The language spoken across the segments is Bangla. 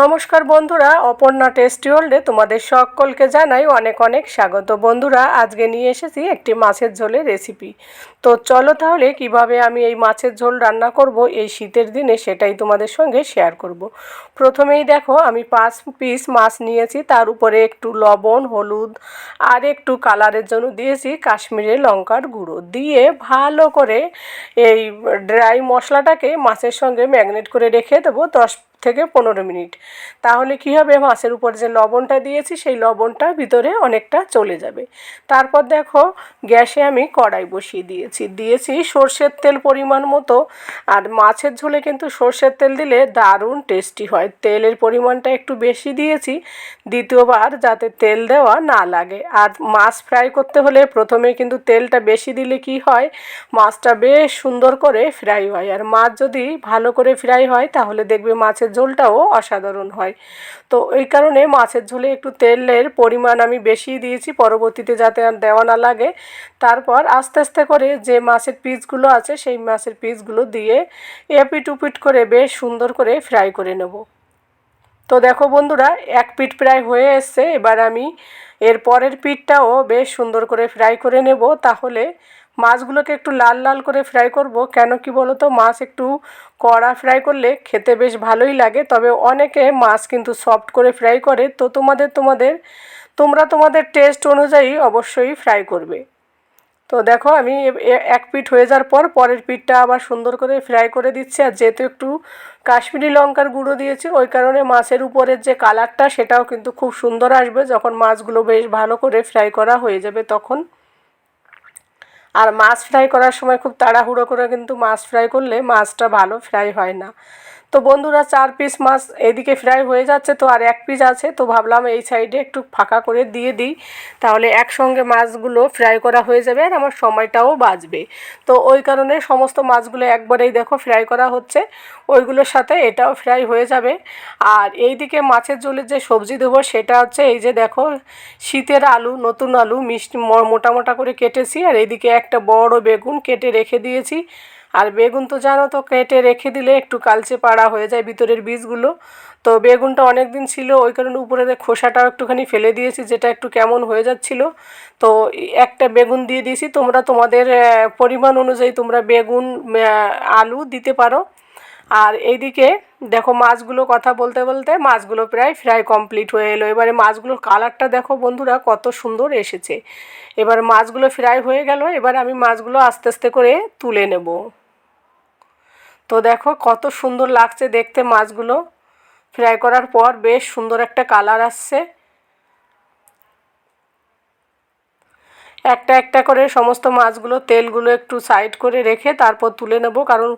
নমস্কার বন্ধুরা, অপর্ণা টেস্টি ওল্ডে তোমাদের সকলকে জানাই অনেক অনেক স্বাগত। বন্ধুরা, আজকে নিয়ে এসেছি একটি মাছের ঝোলের রেসিপি তো চলো তাহলে কীভাবে আমি এই মাছের ঝোল রান্না করব, এই শীতের দিনে সেটাই তোমাদের সঙ্গে শেয়ার করব। প্রথমেই দেখো, আমি পাঁচ পিস মাছ নিয়েছি, তার উপরে একটু লবণ, হলুদ, আর একটু কালারের জন্য দিয়েছি কাশ্মীরি লঙ্কার গুঁড়ো। দিয়ে ভালো করে এই ড্রাই মশলাটাকে মাছের সঙ্গে ম্যাগনেট করে রেখে দেবো দশ থেকে পনেরো মিনিট। তাহলে কী হবে? মাছের উপর যে লবণটা দিয়েছি, সেই লবণটা ভিতরে অনেকটা চলে যাবে। তারপর দেখো, গ্যাসে আমি কড়াই বসিয়ে দিয়েছি। দিয়েছি সর্ষের তেল পরিমাণ মতো। আর মাছের ঝোলে কিন্তু সর্ষের তেল দিলে দারুণ টেস্টি হয়। তেলের পরিমাণটা একটু বেশি দিয়েছি, দ্বিতীয়বার যাতে তেল দেওয়া না লাগে। আর মাছ ফ্রাই করতে হলে প্রথমে কিন্তু তেলটা বেশি দিলে কি হয়? মাছটা বেশ সুন্দর করে ফ্রাই হয়। আর মাছ যদি ভালো করে ফ্রাই হয়, তাহলে দেখবে মাছের ঝোলটাও অসাধারণ হয়। তো এই কারণে মাছের ঝোলে একটু তেলের পরিমাণ আমি বেশি দিয়েছি, পরবর্তীতে যাতে আর দেওয়া না লাগে। তারপর আস্তে আস্তে করে যে মাছের পিসগুলো আছে, সেই মাছের পিসগুলো দিয়ে এপিট উপিট করে বেশ সুন্দর করে ফ্রাই করে নেব। তো দেখো বন্ধুরা, এক পিঠ প্রায় হয়ে এসছে। এবার আমি এর পরের পিঠটাও বেশ সুন্দর করে ফ্রাই করে নেব। তাহলে মাছগুলোকে একটু লাল লাল করে ফ্রাই করব। কেন কি বলো তো মাছ একটু কড়া ফ্রাই করলে খেতে বেশ ভালোই লাগে। তবে অনেকে মাছ কিন্তু সফট করে ফ্রাই করে। তো তোমাদের তোমাদের, তোমরা তোমাদের টেস্ট অনুযায়ী অবশ্যই ফ্রাই করবে। তো দেখো, আমি এক পিঠ হয়ে যাওয়ার পর পরের পিঠটা আবার সুন্দর করে ফ্রাই করে দিচ্ছি। আর যেহেতু একটু কাশ্মীরি লঙ্কার গুঁড়ো দিয়েছি, ওই কারণে মাছের উপরের যে কালারটা, সেটাও কিন্তু খুব সুন্দর আসবে। যখন মাছগুলো বেশ ভালো করে ফ্রাই করা হয়ে যাবে তখন। আর মাছ ফ্রাই করার সময় খুব তাড়াহুড়ো করে কিন্তু মাছ ফ্রাই করলে মাছটা ভালো ফ্রাই হয় না। তো বন্ধুরা চার পিস মাছ এদিকে ফ্রাই হয়ে যাচ্ছে, তো আর এক পিস আছে, তো ভাবলাম এই সাইডে একটু ফাঁকা করে দিয়ে দিই। তাহলে একসঙ্গে মাছগুলো ফ্রাই করা হয়ে যাবে আর আমার সময়টাও বাঁচবে। তো ওই কারণে সমস্ত মাছগুলো একবারেই দেখো ফ্রাই করা হচ্ছে, ওইগুলোর সাথে এটাও ফ্রাই হয়ে যাবে। আর এই দিকে মাছের ঝোলের যে সবজি দেবো সেটা হচ্ছে এই যে দেখো, শীতের আলু, নতুন আলু, মিষ্টি মোটা মোটা করে কেটেছি। আর এইদিকে একটা বড় বেগুন কেটে রেখে দিয়েছি। আর বেগুন তো জানো তো কেটে রেখে দিলে একটু কালচে পাড়া হয়ে যায় ভিতরের বীজগুলো। তো বেগুনটা অনেক দিন ছিল, ওই কারণে উপরের খোসাটাও একটুখানি ফেলে দিয়েছি, যেটা একটু কেমন হয়ে যাচ্ছিল। তো একটা বেগুন দিয়ে দিয়েছি, তোমরা তোমাদের পরিমাণ অনুযায়ী তোমরা বেগুন আলু দিতে পারো। আর এইদিকে দেখো মাছগুলো কথা বলতে বলতে মাছগুলো প্রায় ফ্রাই কমপ্লিট হয়ে এলো। এবারে মাছগুলোর কালারটা দেখো বন্ধুরা কত সুন্দর এসেছে। এবার মাছগুলো ফ্রাই হয়ে গেল, এবার আমি মাছগুলো আস্তে আস্তে করে তুলে নেব। তো দেখো কত সুন্দর লাগছে দেখতে মাছগুলো। ফ্রাই করার পর বেশ সুন্দর একটা কালার আসছে। একটা একটা করে সমস্ত মাছগুলো, তেলগুলো একটু সাইড করে রেখে তারপর তুলে নেব, কারণ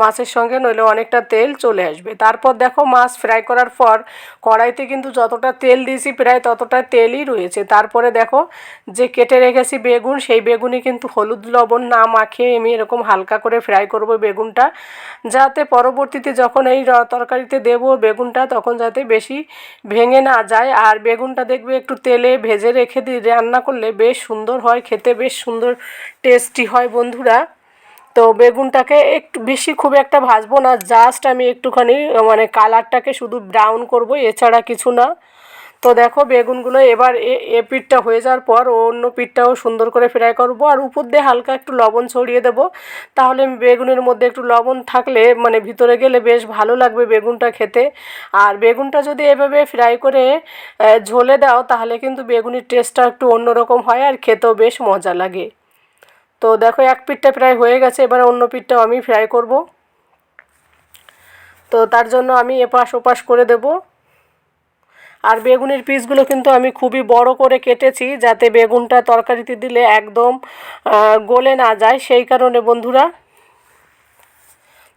মাছের সঙ্গে নইলে অনেকটা তেল চলে আসবে। তারপর দেখো মাছ ফ্রাই করার পর কড়াইতে কিন্তু যতটা তেল দিয়েছি প্রায় ততটা তেলই রয়েছে। তারপরে দেখো যে কেটে রেখেছি বেগুন, সেই বেগুনই কিন্তু হলুদ লবণ না মাখিয়ে আমি এরকম হালকা করে ফ্রাই করব বেগুনটা, যাতে পরবর্তীতে যখন এই তরকারিতে দেবো বেগুনটা, তখন যাতে বেশি ভেঙে না যায়। আর বেগুনটা দেখবে একটু তেলে ভেজে রেখে দিয়ে রান্না করলে বেশ সুন্দর হয়। হয়, খেতে বেশ সুন্দর টেস্টি হয় বন্ধুরা। তো বেগুনটাকে একটু বেশি খুব একটা ভাজবো না জাস্ট আমি একটুখানি মানে কালারটাকে শুধু ব্রাউন করব, এছাড়া কিছু না। তো দেখো, বেগুনগুলো এবার এ পিঠটা হয়ে যাওয়ার পর অন্য পিঠটাও সুন্দর করে ফ্রাই করব। আর উপর দিয়ে হালকা একটু লবণ ছড়িয়ে দেব। তাহলে বেগুনের মধ্যে একটু লবণ থাকলে মানে ভিতরে গেলে বেশ ভালো লাগবে বেগুনটা খেতে। আর বেগুনটা যদি এভাবে ফ্রাই করে ঝোলে দাও, তাহলে কিন্তু বেগুনের টেস্টটা একটু অন্যরকম হয় আর খেতেও বেশ মজা লাগে। তো দেখো, এক পিঠটা প্রায় হয়ে গেছে, এবার অন্য পিঠটাও আমি ফ্রাই করব। তো তার জন্য আমি এপাশ ওপাশ করে দেবো। আর বেগুনের পিসগুলো কিন্তু আমি খুবই বড় করে কেটেছি যাতে বেগুনটা তরকারিতে দিলে একদম গলে না যায়। সেই কারণে বন্ধুরা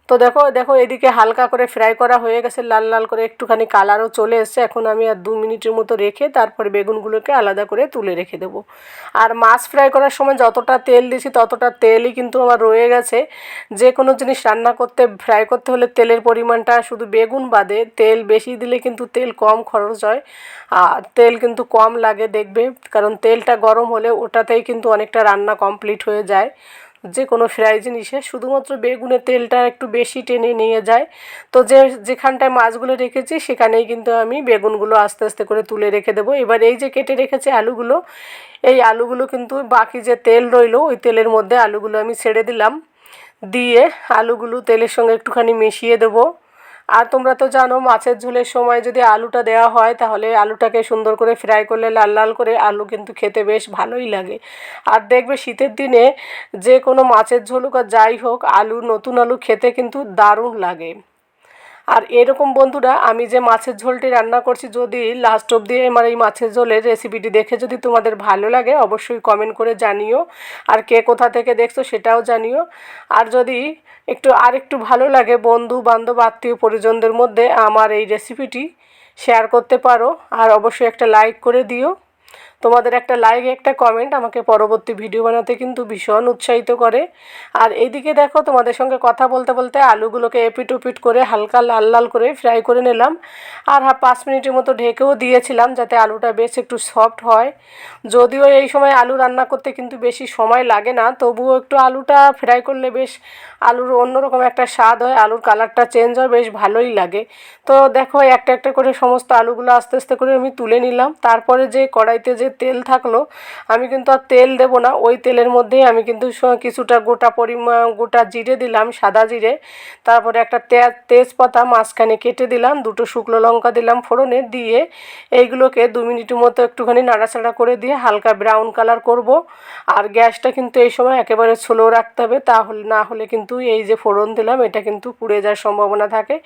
তো দেখো দেখো, এদিকে হালকা করে ফ্রাই করা হয়ে গেছে, লাল লাল করে একটুখানি কালারও চলে এসছে। এখন আমি আর দু মিনিটের মতো রেখে তারপরে বেগুনগুলোকে আলাদা করে তুলে রেখে দেবো। আর মাছ ফ্রাই করার সময় যতটা তেল দিছি ততটা তেলই কিন্তু আমার রয়ে গেছে। যে কোনো জিনিস রান্না করতে ফ্রাই করতে হলে তেলের পরিমাণটা শুধু বেগুন বাদে তেল বেশি দিলে কিন্তু তেল কম খরচ হয়। আর তেল কিন্তু কম লাগে দেখবে, কারণ তেলটা গরম হলে ওটাতেই কিন্তু অনেকটা রান্না কমপ্লিট হয়ে যায়। যে কোনো ফ্রাই জিনিসে, শুধুমাত্র বেগুনের তেলটা একটু বেশি টেনে নিয়ে যায়। তো যে, যেখানটায় মাছগুলো রেখেছি, সেখানেই কিন্তু আমি বেগুনগুলো আস্তে আস্তে করে তুলে রেখে দেবো। এবার এই যে কেটে রেখেছি আলুগুলো, এই আলুগুলো কিন্তু বাকি যে তেল রইল, ওই তেলের মধ্যে আলুগুলো আমি ছেড়ে দিলাম। দিয়ে আলুগুলো তেলের সঙ্গে একটুখানি মিশিয়ে দেবো। আর তোমরা তো জানো, মাছের ঝোলের সময় যদি আলুটা দেওয়া হয়, তাহলে আলুটাকে সুন্দর করে ফ্রাই করলে লাল লাল করে আলু কিন্তু খেতে বেশ ভালোই লাগে। আর দেখবে শীতের দিনে যে কোনো মাছের ঝোল আর যাই হোক, আলু, নতুন আলু খেতে কিন্তু দারুণ লাগে। আর এরকম বন্ধুরা, আমি যে মাছের ঝোলটি রান্না করছি, যদি লাস্ট অবধি আমার এই মাছের ঝোলের রেসিপিটি দেখে যদি তোমাদের ভালো লাগে, অবশ্যই কমেন্ট করে জানিও। আর কে কোথা থেকে দেখছ সেটাও জানিও। আর যদি একটু আর একটু ভালো লাগে বন্ধু বান্ধব আত্মীয় পরিজনদের মধ্যে আমার এই রেসিপিটি শেয়ার করতে পারো। আর অবশ্যই একটা লাইক করে দিও। তোমাদের একটা লাইক একটা কমেন্ট আমাকে পরবর্তী ভিডিও বানাতে কিন্তু ভীষণ উৎসাহিত করে। আর এইদিকে দেখো, তোমাদের সঙ্গে কথা বলতে বলতে আলুগুলোকে এপিট উপিট করে হালকা লাল লাল করে ফ্রাই করে নিলাম। আর পাঁচ মিনিটের মতো ঢেকেও দিয়েছিলাম যাতে আলুটা বেশ একটু সফট হয়। যদিও এই সময় আলু রান্না করতে কিন্তু বেশি সময় লাগে না, তবুও একটু আলুটা ফ্রাই করলে বেশ আলুর অন্যরকম একটা স্বাদ হয়, আলুর কালারটা চেঞ্জ হয়, বেশ ভালোই লাগে। তো দেখো, একটা একটা করে সমস্ত আলুগুলো আস্তে আস্তে করে আমি তুলে নিলাম। তারপরে যে কড়াইতে যে তেল থাকল, আমি কিন্তু আর তেল দেব না। ওই তেলের মধ্যেই আমি কিন্তু কিছুটা গোটা পরিমাণ গোটা জিরে দিলাম, সাদা জিরে। তারপরে একটা তেজপাতা মাঝখানে কেটে দিলাম, দুটো শুকনো লঙ্কা দিলাম ফোড়নে, দিয়ে এইগুলোকে দু মিনিটের মতো একটুখানি নাড়াচাড়া করে দিয়ে হালকা ব্রাউন কালার করব। আর গ্যাসটা কিন্তু এই সময় একেবারে স্লো রাখতে হবে, তাহলে, না হলে কিন্তু এই যে ফোড়ন দিলাম, এটা কিন্তু পুড়ে যাওয়ার সম্ভাবনা থাকে।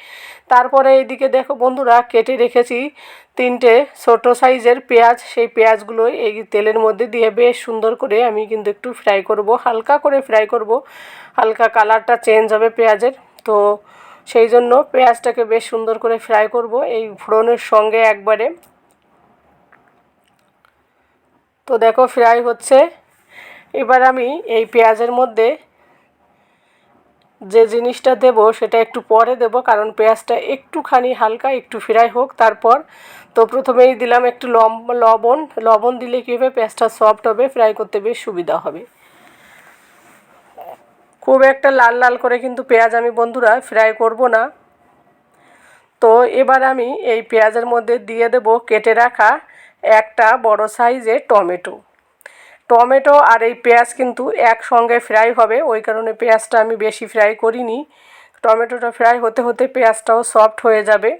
তারপরে এইদিকে দেখো বন্ধুরা, কেটে রেখেছি তিনটে ছোট সাইজের পেঁয়াজ, সেই পেঁয়াজগুলো এই তেলের মধ্যে দিয়ে বেশ সুন্দর করে আমি কিন্তু একটু ফ্রাই করব। হালকা করে ফ্রাই করব। হালকা কালারটা চেঞ্জ হবে পেঁয়াজের। তো সেই জন্য পেঁয়াজটাকে বেশ সুন্দর করে ফ্রাই করব এই ফোড়নের সঙ্গে একবারে। তো দেখো ফ্রাই হচ্ছে। এবার আমি এই পেঁয়াজের মধ্যে যে জিনিসটা দেব সেটা একটু পরে দেব, কারণ পেঁয়াজটা একটুখানি হালকা, একটু ফ্রাই হোক, তারপর তো প্রথমেই দিলাম একটু লবণ লবণ দিলে কী হবে পেঁয়াজটা সফট হবে ফ্রাই করতে বেশ সুবিধা হবে। খুব একটা লাল লাল করে কিন্তু পেঁয়াজ আমি বন্ধুরা ফ্রাই করব না। তো এবার আমি এই পেঁয়াজের মধ্যে দিয়ে দেব কেটে রাখা একটা বড় সাইজের টমেটো। টমেটো আর এই পেঁয়াজ কিন্তু একসঙ্গে ফ্রাই হবে, ওই কারণে পেঁয়াজটা আমি বেশি ফ্রাই করিনি। টমেটোটা ফ্রাই হতে হতে পেঁয়াজটাও সফট হয়ে যাবে।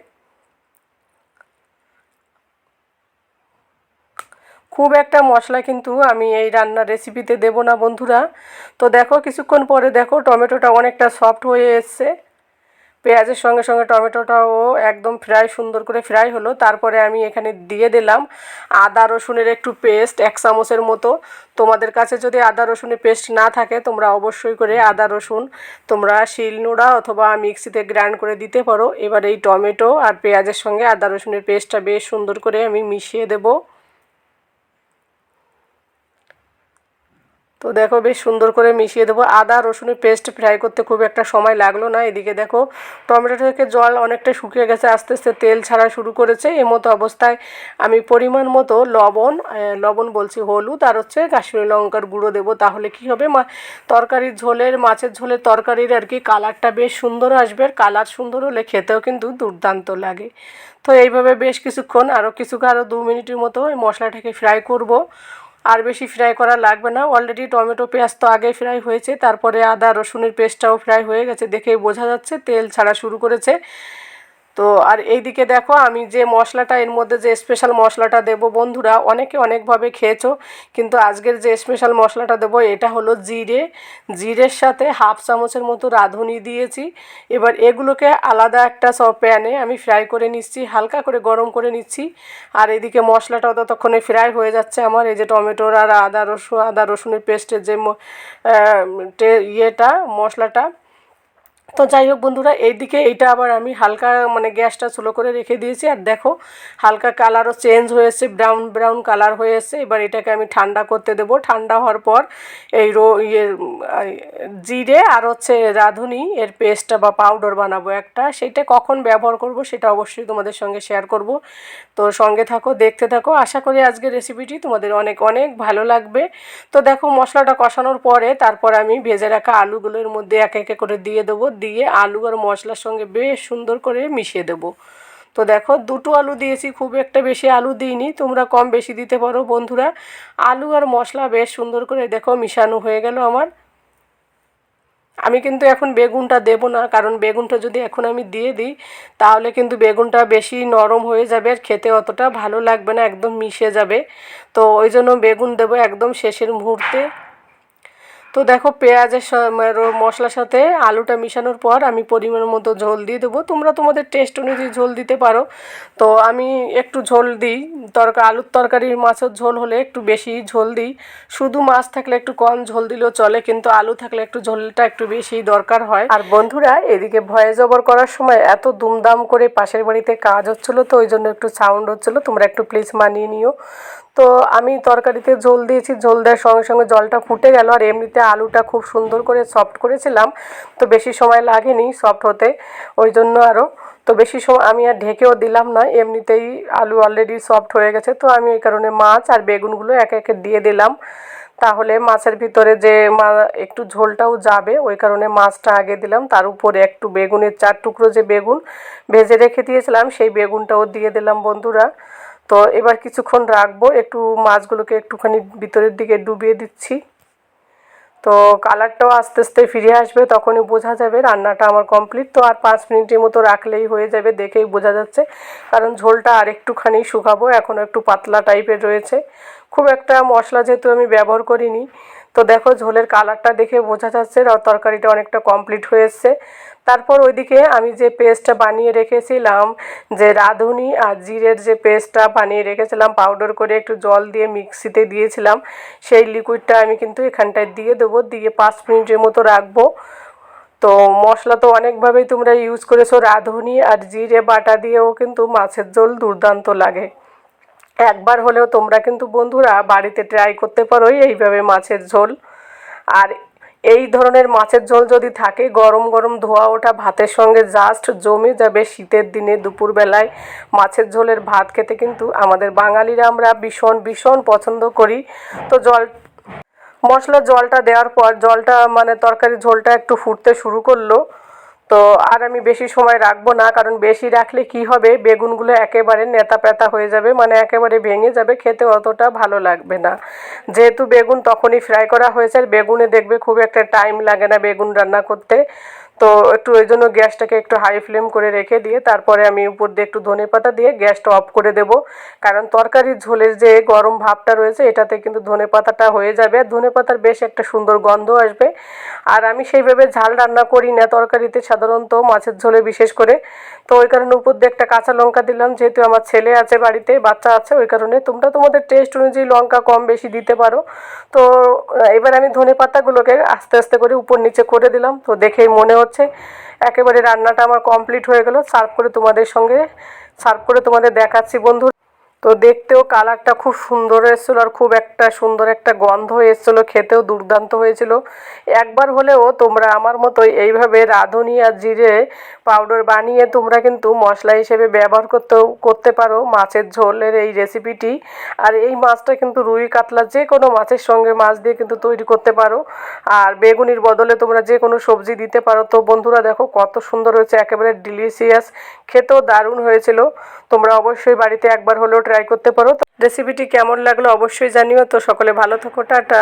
খুব একটা মশলা কিন্তু আমি এই রান্নার রেসিপিতে দেব না, বন্ধুরা। তো দেখো, কিছুক্ষণ পরে দেখো, টমেটোটা অনেকটা সফট হয়ে এসছে। পেঁয়াজের সঙ্গে সঙ্গে টমেটোটাও একদম ফ্রাই সুন্দর করে ফ্রাই হলো। তারপরে আমি এখানে দিয়ে দিলাম আদা, রসুনের একটু পেস্ট এক চামচের মতো। তোমাদের কাছে যদি আদা, রসুনের পেস্ট না থাকে, তোমরা অবশ্যই করে আদা, রসুন তোমরা শিলনোড়া অথবা মিক্সিতে গ্রাইন্ড করে দিতে পারো। এবার এই টমেটো আর পেঁয়াজের সঙ্গে আদা, রসুনের পেস্টটা বেশ সুন্দর করে আমি মিশিয়ে দেবো। তো দেখো বেশ সুন্দর করে মিশিয়ে দেবো। আদা, রসুনের পেস্ট ফ্রাই করতে খুব একটা সময় লাগল না। এদিকে দেখো টমেটো থেকে জল অনেকটা শুকিয়ে গেছে, আস্তে আস্তে তেল ছাড়া শুরু করেছে। এ মতো অবস্থায় আমি পরিমাণ মতো লবণ লবণ বলছি হলুদ আর হচ্ছে কাশ্মীরি লঙ্কার গুঁড়ো দেবো। তাহলে কি হবে? মা, তরকারির ঝোলের, মাছের ঝোলের তরকারির আর কি কালারটা বেশ সুন্দর আসবে। আর কালার সুন্দর হলে খেতেও কিন্তু দুর্দান্ত লাগে। তো এইভাবে বেশ কিছুক্ষণ আরও কিছুক্ষণ আরও দু মিনিটের মতো মশলাটাকে ফ্রাই করব। আর বেশি ফ্রাই করা লাগবে না। অলরেডি টমেটো, পেঁয়াজ তো আগে ফ্রাই হয়েছে। তারপরে আদা, রসুনের পেস্টটাও ফ্রাই হয়ে গেছে। দেখেই বোঝা যাচ্ছে তেল ছাড়া শুরু করেছে। তো আর এইদিকে দেখো, আমি যে মশলাটা, এর মধ্যে যে স্পেশাল মশলাটা দেব, বন্ধুরা, অনেকে অনেকভাবে খেয়েছো, কিন্তু আজকের যে স্পেশাল মশলাটা দেবো, এটা হলো জিরে। জিরের সাথে হাফ চামচের মতো রাঁধুনি দিয়েছি। এবার এগুলোকে আলাদা একটা সব প্যানে আমি ফ্রাই করে নিচ্ছি, হালকা করে গরম করে নিচ্ছি। আর এদিকে মশলাটাও ততক্ষণে ফ্রাই হয়ে যাচ্ছে আমার, এই যে টমেটোর আর আদা রসুন, আদা রসুনের পেস্টের যে ইয়েটা, মশলাটা তো যাই হোক বন্ধুরা, এইদিকে এইটা আবার আমি হালকা মানে গ্যাসটা স্লো করে রেখে দিয়েছি। আর দেখো, হালকা কালারও চেঞ্জ হয়েছে ব্রাউন ব্রাউন কালার হয়ে এসছে। এবার এটাকে আমি ঠান্ডা করতে দেবো। ঠান্ডা হওয়ার পর এই রো ইয়ে জিরে আর হচ্ছে রাঁধুনি, এর পেস্টটা বা পাউডার বানাবো একটা। সেটা কখন ব্যবহার করব সেটা অবশ্যই তোমাদের সঙ্গে শেয়ার করব। তো সঙ্গে থাকো, দেখতে থাকো। আশা করি আজকের রেসিপিটি তোমাদের অনেক অনেক ভালো লাগবে। তো দেখো, মশলাটা কষানোর পরে তারপর আমি ভেজে রাখা আলুগুলোর মধ্যে এক একে করে দিয়ে দেবো। দিয়ে আলু আর মশলার সঙ্গে বেশ সুন্দর করে মিশিয়ে দেবো। তো দেখো, দুটো আলু দিয়েছি, খুব একটা বেশি আলু দিইনি, তোমরা কম বেশি দিতে পারো বন্ধুরা। আলু আর মশলা বেশ সুন্দর করে দেখো মিশানো হয়ে গেল আমার। আমি কিন্তু এখন বেগুনটা দেবো না, কারণ বেগুনটা যদি এখন আমি দিয়ে দিই, তাহলে কিন্তু বেগুনটা বেশি নরম হয়ে যাবে আর খেতে অতটা ভালো লাগবে না, একদম মিশে যাবে। তো ওই জন্য বেগুন দেবো একদম শেষের মুহূর্তে। তো দেখো পেঁয়াজের মশলার সাথে আলুটা মিশানোর পর আমি পরিমাণ মতো ঝোল দিয়ে দেবো। তোমরা তোমাদের টেস্ট অনুযায়ী ঝোল দিতে পারো। তো আমি একটু ঝোল দিই। তরকা আলুর তরকারির মাছের ঝোল হলে একটু বেশি ঝোল দিই। শুধু মাছ থাকলে একটু কম ঝোল দিলেও চলে, কিন্তু আলু থাকলে একটু ঝোলটা একটু বেশি দরকার হয়। আর বন্ধুরা, এদিকে ভয়ে জবর করার সময় এত দুমদাম করে পাশের বাড়িতে কাজ হচ্ছিল তো, ওই জন্য একটু সাউন্ড হচ্ছিল। তোমরা একটু প্লিজ মানিয়ে নিও। তো আমি তরকারিতে ঝোল দিয়েছি, ঝোল দেওয়ার সঙ্গে সঙ্গে জলটা ফুটে গেল আর এমনিতে আলুটা খুব সুন্দর করে সফট করেছিলাম, তো বেশি সময় লাগেনি সফট হতে, ওই জন্য আরও তো বেশি সময় আমি আর ঢেকেও দিলাম না, এমনিতেই আলু অলরেডি সফট হয়ে গেছে, তো আমি এই কারণে মাছ আর বেগুনগুলো একে একে দিয়ে দিলাম, তাহলে মাছের ভিতরে যে মা, একটু ঝোলটাও যাবে, ওই কারণে মাছটা আগে দিলাম, তার উপরে একটু বেগুনের চার টুকরো যে বেগুন ভেজে রেখে দিয়েছিলাম, সেই বেগুনটাও দিয়ে দিলাম বন্ধুরা তো এবার কিছুক্ষণ রাখব, একটু মাছগুলোকে একটুখানি ভিতরের দিকে ডুবিয়ে দিচ্ছি। তো কালারটাও আস্তে আস্তে ফিরে আসবে, তখনই বোঝা যাবে রান্নাটা আমার কমপ্লিট তো আর পাঁচ মিনিটের মতো রাখলেই হয়ে যাবে, দেখেই বোঝা যাচ্ছে। কারণ ঝোলটা আর একটুখানি শুকাবো, এখনও একটু পাতলা টাইপের রয়েছে। খুব একটা মশলা যেহেতু আমি ব্যবহার করিনি, তো দেখো ঝোলের কালারটা দেখে বোঝা যাচ্ছে, তরকারিটা অনেকটা কমপ্লিট হয়ে এসছে। তারপর ওইদিকে আমি যে পেস্টটা বানিয়ে রেখেছিলাম, যে রাঁধুনি আর জিরের যে পেস্টটা বানিয়ে রেখেছিলাম পাউডার করে একটু জল দিয়ে মিক্সিতে দিয়েছিলাম, সেই লিকুইডটা আমি কিন্তু এখানটায় দিয়ে দেবো, দিয়ে পাঁচ মিনিটের মতো রাখব। তো মশলা তো অনেকভাবেই তোমরা ইউজ করেছ, রাঁধুনি আর জিরে বাটা দিয়েও কিন্তু মাছের ঝোল দুর্দান্ত লাগে। একবার হলেও তোমরা কিন্তু বন্ধুরা বাড়িতে ট্রাই করতে পারো এইভাবে মাছের ঝোল। আর এই ধরনের মাছের ঝোল যদি থাকে, গরম গরম ধোয়া ওঠা ভাতের সঙ্গে জাস্ট জমে যাবে শীতের দিনে দুপুরবেলায়। মাছের ঝোলের ভাত খেতে কিন্তু আমাদের বাঙালিরা আমরা ভীষণ ভীষণ পছন্দ করি। তো জল, মশলা জলটা দেওয়ার পর, জলটা মানে তরকারি ঝোলটা একটু ফুটতে শুরু করল। তো আর আমি বেশি সময় রাখব না, কারণ বেশি রাখলে কি হবে? বেগুনগুলো একেবারে নেতা পেতা হয়ে যাবে মানে একেবারে ভেঙে যাবে, খেতে অতটা ভালো লাগবে না। যেহেতু বেগুন তখনই ফ্রাই করা হয়েছে, আর বেগুনে দেখবে খুব একটা টাইম লাগে না বেগুন রান্না করতে। তো একটু ওই জন্য গ্যাসটাকে একটু হাই ফ্লেম করে রেখে দিয়ে তারপরে আমি উপর দিয়ে একটু ধনে পাতা দিয়ে গ্যাসটা অফ করে দেব। কারণ তরকারির ঝোলের যে গরম ভাবটা রয়েছে, এটাতে কিন্তু ধনে পাতাটা হয়ে যাবে। আর ধনে পাতার বেশ একটা সুন্দর গন্ধ আসবে। আর আমি সেইভাবে ঝাল রান্না করি না তরকারিতে সাধারণত, মাছের ঝোলে বিশেষ করে। তো ওই কারণে উপর দিয়ে একটা কাঁচা লঙ্কা দিলাম, যেহেতু আমার ছেলে আছে বাড়িতে, বাচ্চা আছে, ওই কারণে তোমরা তোমাদের টেস্ট অনুযায়ী লঙ্কা কম বেশি দিতে পারো। তো, এবার আমি ধনে পাতাগুলোকে আস্তে আস্তে করে উপর নিচে করে দিলাম। তো দেখেই মনে হচ্ছে একেবারে রান্নাটা আমার কমপ্লিট হয়ে গেল। সার্ভ করে তোমাদের সঙ্গে সার্ভ করে তোমাদের দেখাচ্ছি। বন্ধু তো দেখতেও কালারটা খুব সুন্দর এসেছিল আর খুব একটা সুন্দর একটা গন্ধ এসেছিল, খেতেও দুর্দান্ত হয়েছিল। একবার হলেও তোমরা আমার মতো এইভাবে রাঁধুনি আর জিরে পাউডার বানিয়ে তোমরা কিন্তু মশলা হিসেবে ব্যবহার করতেও, করতে পারো মাছের ঝোলের এই রেসিপিটি আর এই মাছটা কিন্তু রুই কাতলা যে কোনো মাছের সঙ্গে মাছ দিয়ে কিন্তু তৈরি করতে পারো। আর বেগুনির বদলে তোমরা যে কোনো সবজি দিতে পারো। তো বন্ধুরা দেখো কত সুন্দর হয়েছে, একেবারে ডিলিশিয়াস খেতেও দারুণ হয়েছিল। তোমরা অবশ্যই বাড়িতে একবার হলেও ট্রাই করতে পারো। রেসিপিটি কেমন লাগল অবশ্যই জানিও। তো সকলে ভালো থাকো, টাটা।